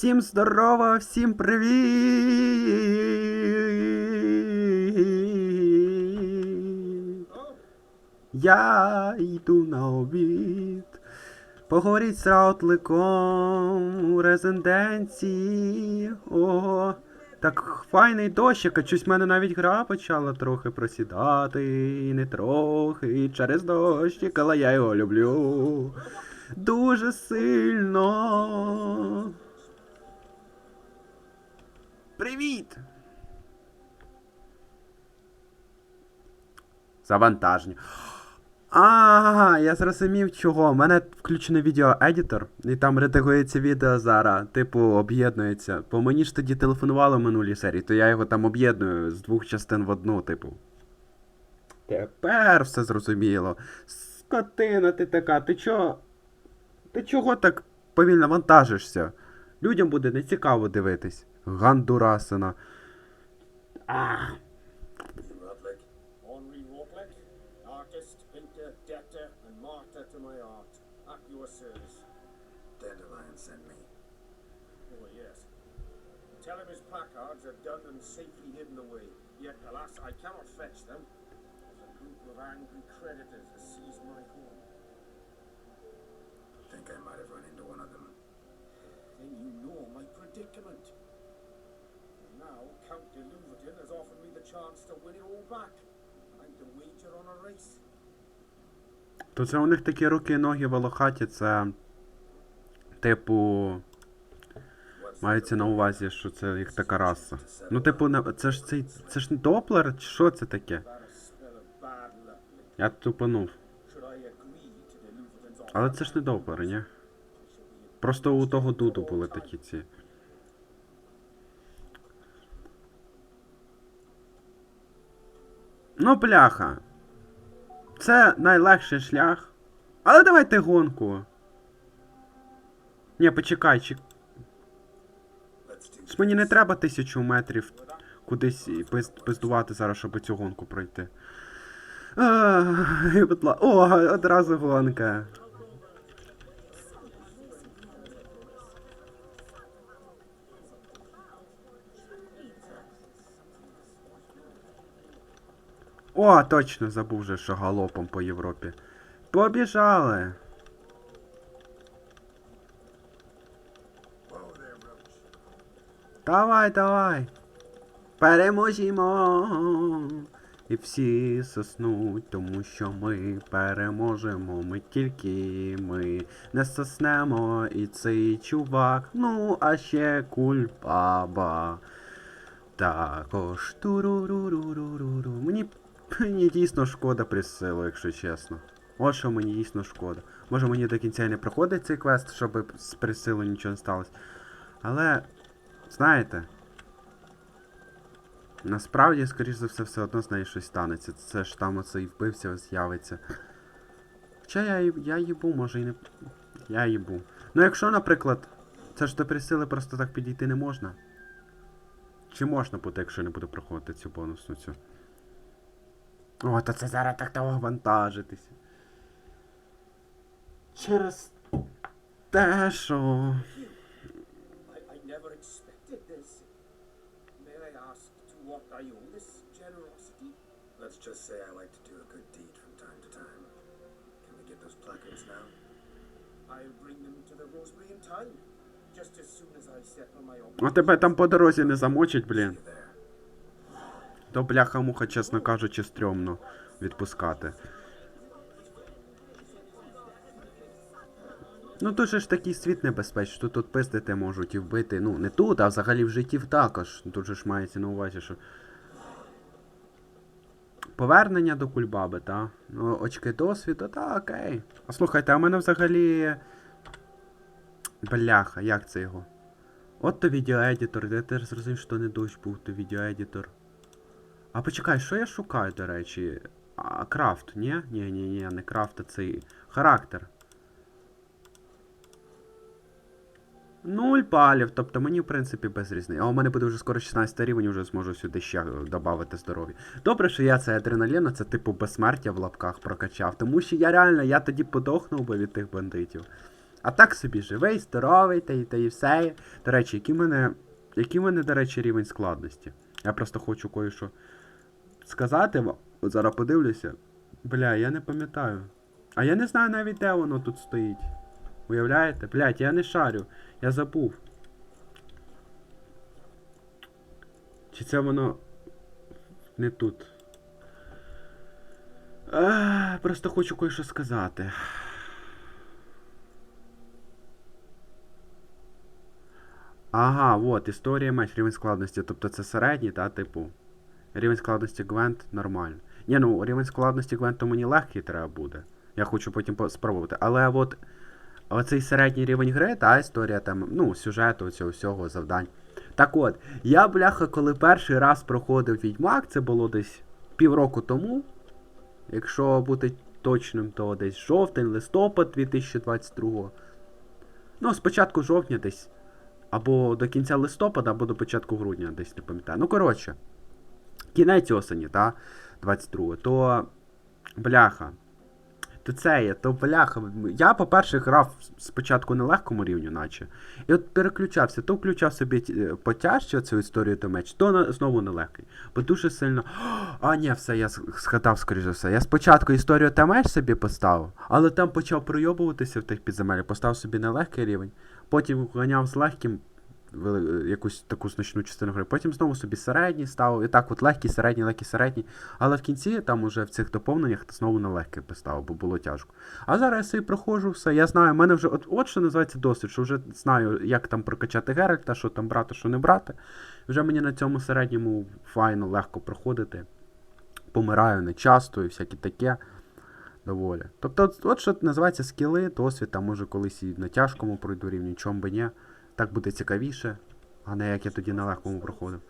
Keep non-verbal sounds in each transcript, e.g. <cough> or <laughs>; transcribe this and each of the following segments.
Всім здорово, всім привіт! Я йду на обід. Поговоріть з раутликом у резиденції. Ого. Так файний дощик, а щось в мене навіть гра почала трохи просідати. І не трохи через дощик, але я його люблю. Дуже сильно. Привіт! Завантаження. А, я зрозумів чого. У мене включений відеоедітор, і там редагується відео зараз, типу, об'єднується. Бо мені ж тоді телефонували в минулій серії, то я його там об'єдную з двох частин в одну, типу. Тепер все зрозуміло. Скотина ти така, ти чо? Ти чого так повільно вантажишся? Людям буде нецікаво дивитись. Гандурасина. А. Rudlick. Henri Rotlick, artist, painter, debtor, and martyr to my art. At your service. Dandelion sent me. Oh, yes. Tell him his placards are done and safely hidden away. Yet, alas, I cannot fetch them. As a group of angry creditors has seized my home. То це у них такі руки і ноги волохаті, це. Типу. Мається на увазі, що це їх така раса. Ну, типу, це ж цей. Це ж не Доплер, чи що це таке? Я тупанув. Але це ж не Доплер, ні? Просто у того дуду були такі ці. Ну, бляха. Це найлегший шлях. Але давайте гонку. Ні, почекай, чек... Мені не треба тисячу метрів кудись пиздувати зараз, щоб цю гонку пройти. О, одразу гонка. О, точно забув же, що галопом по Європі. Побіжали. Давай, давай. Переможімо. І всі соснуть, тому що ми переможемо. Ми тільки ми не соснемо. І цей чувак. Ну, а ще кульбаба. Також туруруруруруру. Мені, <laughs> мені дійсно шкода присилу, якщо чесно. От що мені дійсно шкода. Може мені до кінця і не проходить цей квест, щоб з присилу нічого не сталося. Але Знаєте, насправді, скоріш за все, все одно з нею щось станеться. Це ж там оцей вбивця з'явиться. Хоча я, я їбу, може і не. Я їбу. Ну якщо, наприклад, це ж до присили просто так підійти не можна. Чи можна буде, якщо не буду проходити цю бонусну цю? О, то це зараз так того вантажитися. Через те, що. Let's just say I like to do a good deed from time to time. Can we get those placards now? I'll bring them to the Roseberry in time. Just as soon as I settle my А тебе там по дорозі не замочить, блін. То бляха-муха, чесно кажучи, стрьомно відпускати. Ну тут же ж такий світ небезпечний, що тут пиздити можуть і вбити. Ну, не тут, а взагалі в житті також. Тут же ж мається на увазі, що. Повернення до кульбаби, та? Ну, очки досвіду, та окей. А слухайте, а в мене взагалі. Бляха, як це його? От то відеоедітор, де ти зрозумів, що не дощ був, то відеоедітор. А почекай, що я шукаю, до речі? А, крафт, ні? Ні, ні, ні, не крафт, а цей характер. Нуль палів, тобто мені, в принципі, без різниці. А у мене буде вже скоро 16 рівень, вже зможу сюди ще додати здоров'я. Добре, що я це адреналіна, це типу безсмертя в лапках прокачав. Тому що я реально, я тоді подохнув би від тих бандитів. А так собі живий, здоровий, та й, та й все. До речі, який мене, який мене, до речі, рівень складності? Я просто хочу кое-що сказати вам. От зараз подивлюся. Бля, я не пам'ятаю. А я не знаю навіть, де воно тут стоїть. Уявляєте? Блять, я не шарю. Я забув. Чи це воно не тут? А, просто хочу кое-що сказати. Ага, от, історія меч, рівень складності. Тобто це середній, та, типу. Рівень складності Гвент нормально. Ні, ну рівень складності Гвенту мені легкий треба буде. Я хочу потім спробувати. Але от оцей середній рівень гри, та історія там, ну, сюжету, цього всього, завдань. Так от, я, бляха, коли перший раз проходив Відьмак, це було десь півроку тому. Якщо бути точним, то десь жовтень, листопад 2022. Ну, спочатку жовтня десь. Або до кінця листопада, або до початку грудня, десь не пам'ятаю. Ну, коротше, кінець осені, та, 22 то бляха. То це є, то бляха. Я, по-перше, грав спочатку на легкому рівню, наче. І от переключався, то включав собі е, потяжче цю історію то меч, то на, знову на легкий. Бо дуже сильно. А, ні, все, я згадав, скоріш за все. Я спочатку історію та меч собі поставив, але там почав пройобуватися в тих підземеллях, поставив собі на легкий рівень, потім ганяв з легким вели- якусь таку значну частину гри. Потім знову собі середній ставив. І так от легкий, середній, легкий, середній. Але в кінці там уже в цих доповненнях знову на легкий поставив, бо було тяжко. А зараз я собі проходжу все. Я знаю, в мене вже от, от що називається досвід, що вже знаю, як там прокачати Геральта, що там брати, що не брати. Вже мені на цьому середньому файно легко проходити. Помираю не часто і всяке таке. Доволі. Тобто, от, от що називається скіли, досвід, там може колись і на тяжкому пройду рівні, чом би ні. Так буде цікавіше, а не як я тоді на легкому проходив.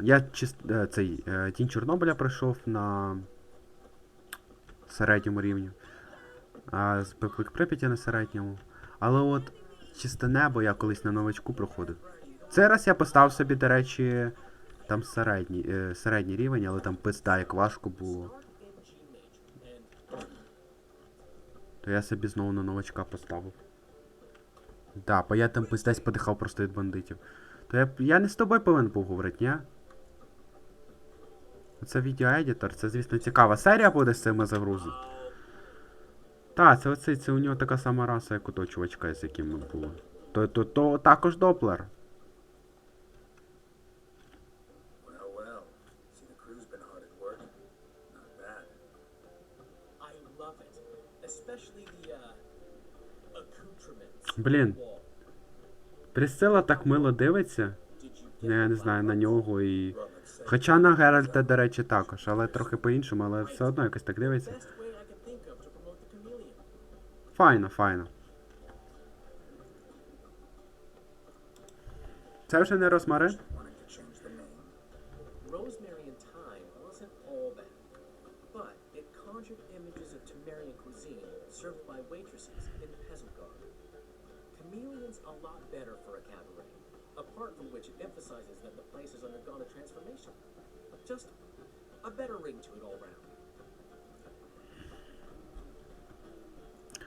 Я е, цей е, Тінь Чорнобиля пройшов на середньому рівні. А з Прип'яті на середньому. Але от чисте небо я колись на новачку проходив. Цей раз я поставив собі, до речі, там середній, е, середній рівень, але там пизда як важко було. То я собі знову на новачка поставив. Да, бо я там пиздець подихав просто від бандитів. То я, я не з тобою повинен був говорити, ні? Це відеоедітор, це, звісно, цікава серія буде з цими загрузами. Так, це оцей, це у нього така сама раса, як у того чувачка, з яким ми були. То, то, то також доплер. Блін. присела так мило дивиться. Я не знаю, на нього і. Хоча на Геральта, до речі, також, але трохи по-іншому, але все одно якось так дивиться. Файно, файно. Це вже не розмарин? Wanting to change the name. Rosemary and thyme wasn't all bad, but it conjured images of Temerian cuisine served by waitresses in the peasant garden. Chameleon's a lot better for a cabaret, apart from which it emphasizes that the undergone a transformation. Just a better ring to it all round.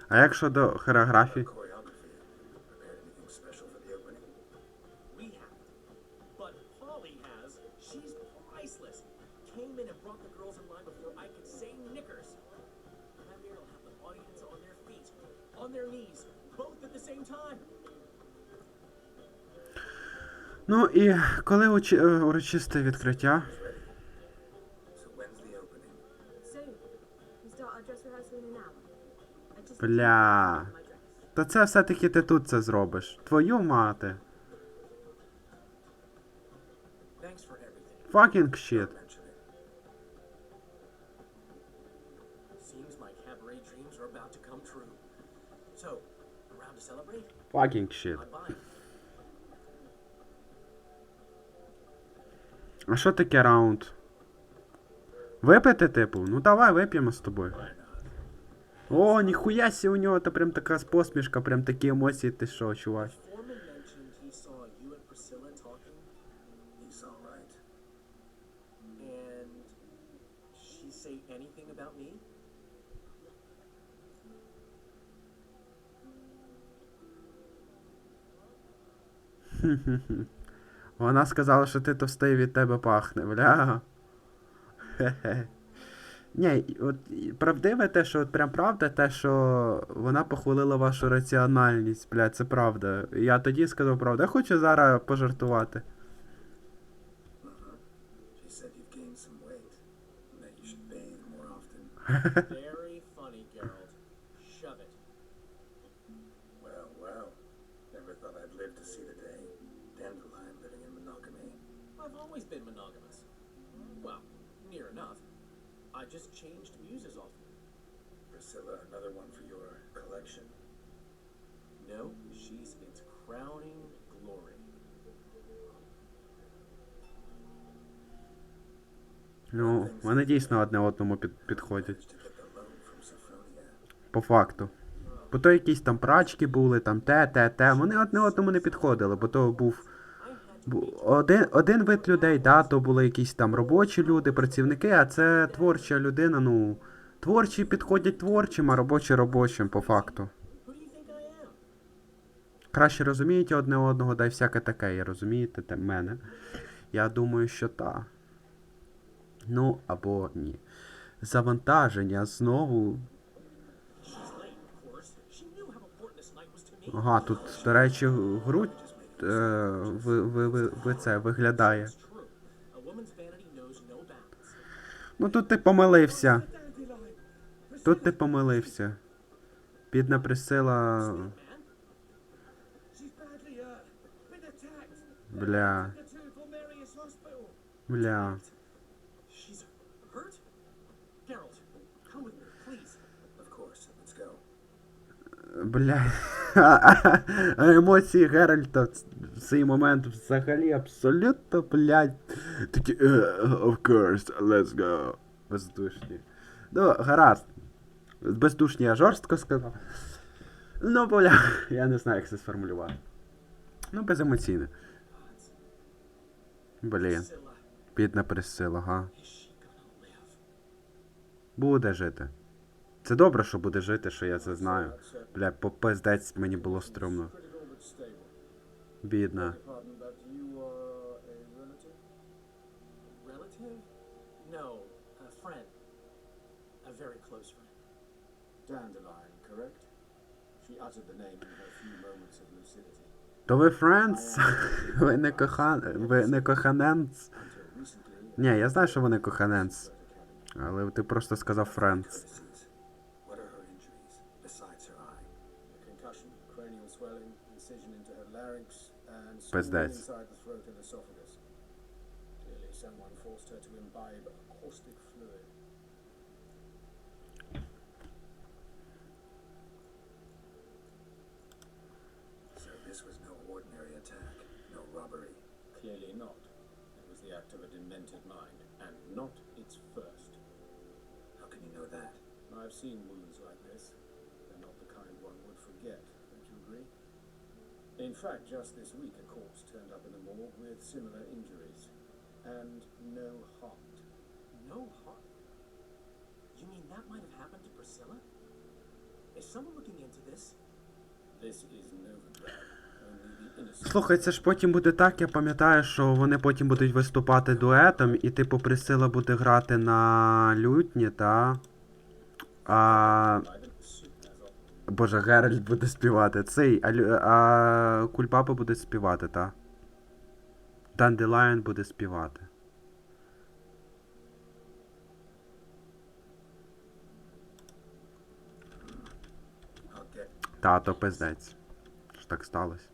А як щодо хореографії? I just Бля. То це все-таки ти тут це зробиш. Твою мати. Fucking shit. Mention it. А що таке раунд? Випити, типу? Ну давай вип'ємо з тобою. О, ніхуя сі у нього то прям така посмішка, прям такі емоції, ти що, чувак. Хм-хм-хм. Вона сказала, що ти товстий від тебе пахне, бля. Хе-хе. Ні, от правдиве те, що от прям правда, те, що вона похвалила вашу раціональність, бля, це правда. Я тоді сказав правду. Я хочу зараз пожартувати. <laughs> Ну, вони дійсно одне одному під, підходять. По факту. Бо то якісь там прачки були, там те, те, те. Вони одне одному не підходили, бо то був. Один, один вид людей, да, то були якісь там робочі люди, працівники, а це творча людина, ну. Творчі підходять творчим, а робочі робочим, по факту. Краще розумієте одне одного, да й всяке таке, розумієте те мене. Я думаю, що так. Ну, або ні. Завантаження знову. Ага, тут, до речі, грудь е, ви, ви, ви, ви це виглядає. Ну тут ти помилився. Тут ти помилився. Бідна Присила. Бля. Бля. she's hurt? Geralt, come with me, please. Of course. Let's go. Бля. А <laughs> емоції Геральта в цей момент взагалі абсолютно, блядь. Такі. «Е, Of course, let's go. Бездушні. Ну, гаразд. Бездушні я жорстко сказав. Ну, бля, <laughs> я не знаю, як це сформулювати. Ну, беземоційно. Блін, бідна присила, га. Буде жити. Це добре, що буде жити, що я це знаю. Бля, попиздець мені було stable. Бідна. То ви френдс? Ви не кохан... Ви не коханенц? Ні, я знаю, що вони коханенц. Але ти просто сказав френдс. So this was no ordinary attack. No robbery. Clearly not. It was the act of a demented mind, and not its first. How can you know that? I've seen wounds like this. In fact, just this week, a corpse turned up in the morgue with similar injuries. And no heart. No heart. You mean that might have happened to Priscilla? Is someone looking into this? This is Novigrad. Слухай, це ж потім буде так, я пам'ятаю, що вони потім будуть виступати дуетом, і типу Присила буде грати на лютні, та. А. Боже, Геральт буде співати. Цей, а, а Кульпапа буде співати, та. Данделайон буде співати. Тато пиздець. Що так сталося.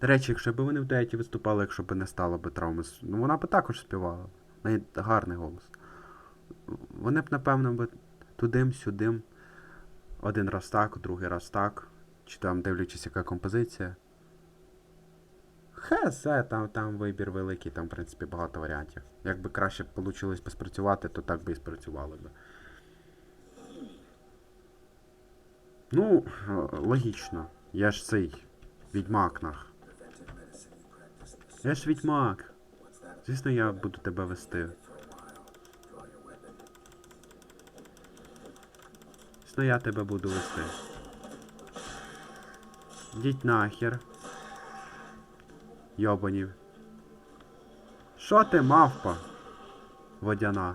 До речі, якщо б вони в дуеті виступали, якщо б не стало б травми, ну вона б також співала. Неї гарний голос. Вони б, напевно, би тудим-сюдим. Один раз так, другий раз так. Чи там дивлячись, яка композиція. Хесе, там, там вибір великий, там, в принципі, багато варіантів. Якби краще вийшло б спрацювати, то так би і спрацювало би. Ну, логічно. Я ж цей відьмак нах. Я ж відьмак. Звісно, я буду тебе вести. Звісно, я тебе буду вести. Йдіть нахер. Йобані. Що ти, мавпа? Водяна.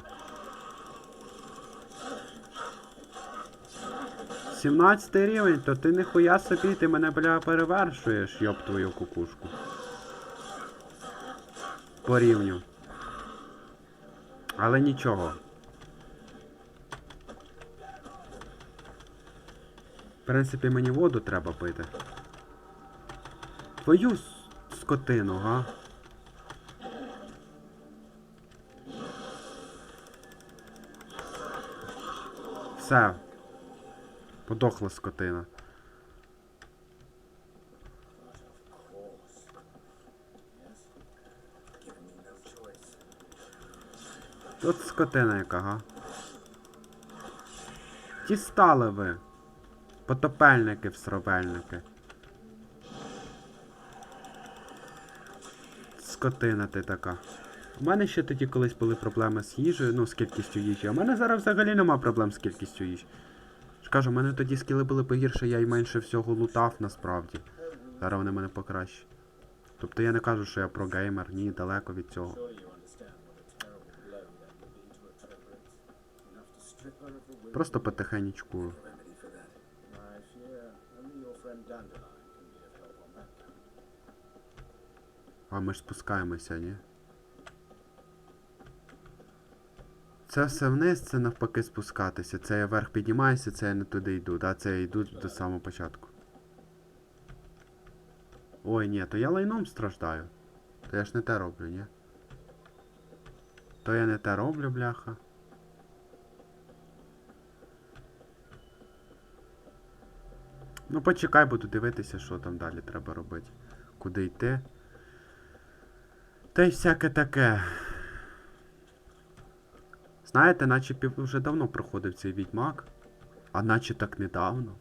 17 рівень, то ти ніхуя собі, ти мене, бля, перевершуєш, йоб твою кукушку. По рівню. Але нічого. В принципі, мені воду треба пити. Твою скотину, га? Все. Подохла скотина. Тут скотина яка, га? Ті стали ви. Потопельники всробельники. Скотина ти така. У мене ще тоді колись були проблеми з їжею, ну, з кількістю їжі. В мене зараз взагалі нема проблем з кількістю їжі. Ж кажу, у мене тоді скіли були погірше, я й менше всього лутав насправді. Зараз вони мене покраще. Тобто я не кажу, що я про геймер, ні, далеко від цього. Surely you А ми ж спускаємося, ні? Це все вниз, це навпаки спускатися. Це я вверх піднімаюся, це я не туди йду, да? Це я йду до самого початку. Ой, ні, то я лайном страждаю. То я ж не те роблю, ні? То я не те роблю, бляха. Ну почекай, буду дивитися, що там далі треба робити. Куди йти. Та й всяке таке. Знаєте, наче вже давно проходив цей відьмак, а наче так недавно.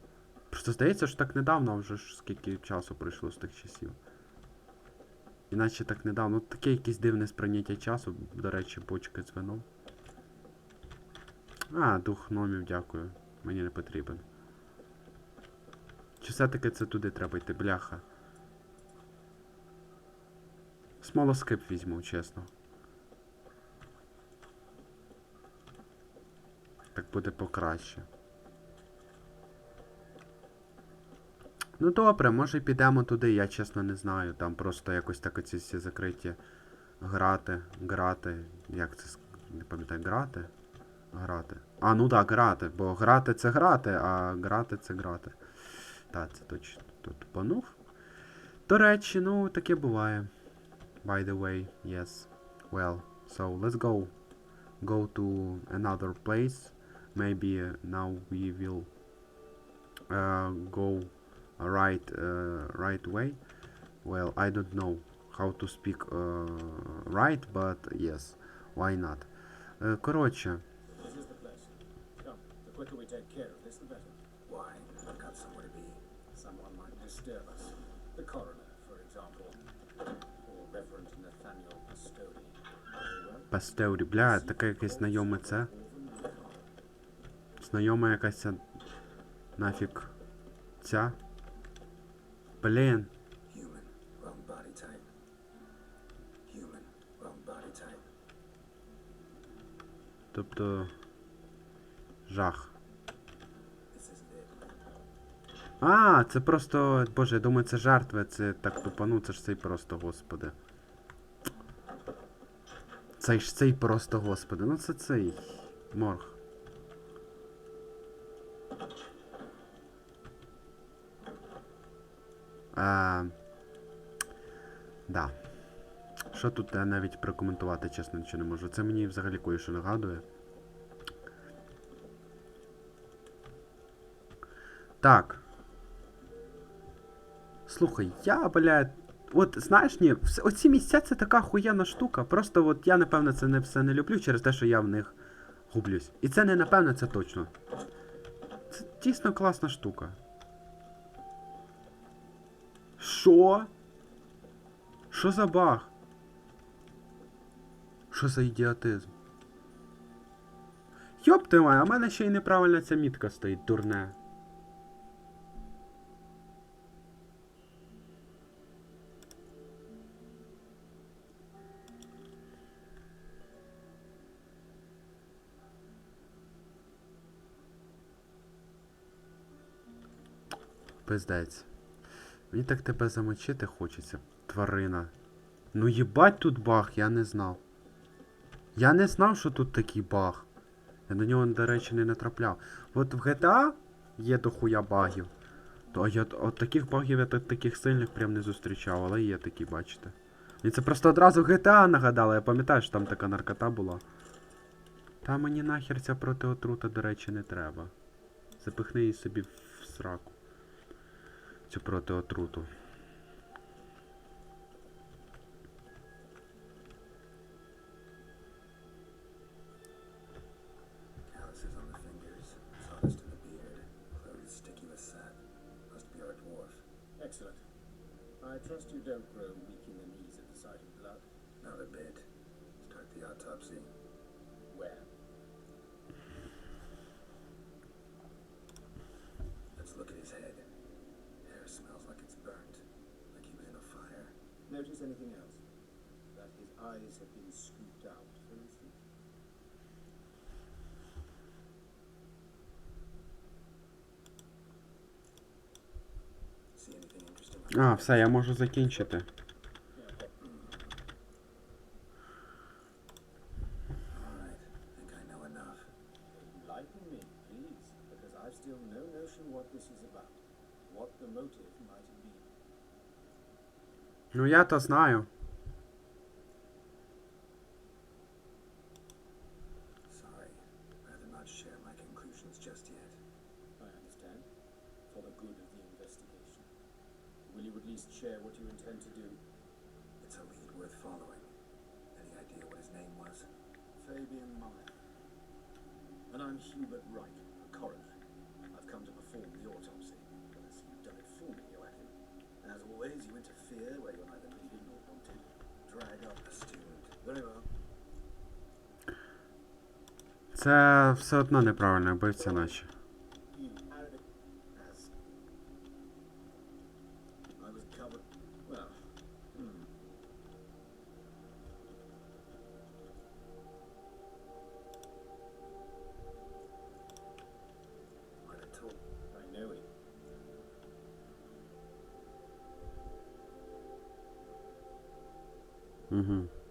Просто здається, що так недавно, а вже ж скільки часу пройшло з тих часів. Іначе так недавно. Таке якесь дивне сприйняття часу, до речі, бочки з вином. А, дух гномів, дякую. Мені не потрібен. Чи все-таки це туди треба йти, бляха? Смолоскип візьму, чесно. Так буде покраще. Ну добре, може підемо туди, я чесно не знаю. Там просто якось так оці всі закриті грати, грати. Як це не пам'ятаю, грати? Грати. А, ну так, грати, бо грати це грати, а грати це грати. Так, це точно тут панув. До речі, ну таке буває. By the way, yes. Well, so let's go. Go to another place. Maybe uh, now we will uh, go right uh, right way. Well, I don't know how to speak uh, right, but yes, why not? Е, Коротше, disturb us. The coroner, for example. Or Reverend Nathaniel Pastodi. Very well. Пастеурі, бля, таке якесь знайоме це. Знайома якась ця нафіг ця. Блін. Human, wrong body type. Human, wrong body type. Тобто. Жах. This isn't it. А, це просто. Боже, я думаю, це жертви, це так тупану, це ж цей просто, господи. Цей ж цей просто, господи. Ну це цей. Морг. А, да. Що тут я навіть прокоментувати, чесно, нічого не можу. Це мені взагалі кое-що нагадує. Так. Слухай, я, блядь, от знаєш, ні, оці місця це така хуєнна штука. Просто от я, напевно, це не все не люблю через те, що я в них гублюсь. І це не напевно, це точно. Це дійсно класна штука. Що? Що за баг? Що за ідіотизм? Йоп ти май, а в мене ще й неправильна ця мітка стоїть, дурне. Пиздець. Мені так тебе замочити хочеться, тварина. Ну їбать тут баг, я не знав. Я не знав, що тут такий баг. Я на нього, до речі, не натрапляв. От в GTA є дохуя багів. То я от таких багів я так- таких сильних прям не зустрічав, але є такі, бачите. І це просто одразу GTA нагадало, я пам'ятаю, що там така наркота була. Та мені нахер ця протиотрута, до речі, не треба. Запихни її собі в сраку. Цю протиотруту. Calluses on the fingers, sawdust in the beard, clothes sticky with sap. Must be our dwarf. Excellent. I trust you don't grow weak in the knees at the sight of blood. Not a bit. Start the autopsy. Where? Notice anything else? That his eyes have been scooped out, for instance? А, все, я можу закінчити. То знаю. Все одно неправильно, вбивця наче. You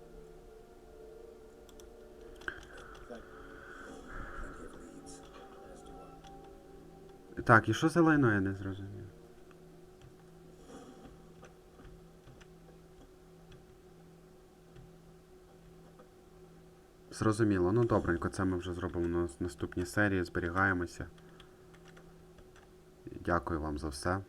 Так, і що за лайно, я не зрозумів. Зрозуміло. Ну добренько, це ми вже зробимо на наступній серії. Зберігаємося. Дякую вам за все.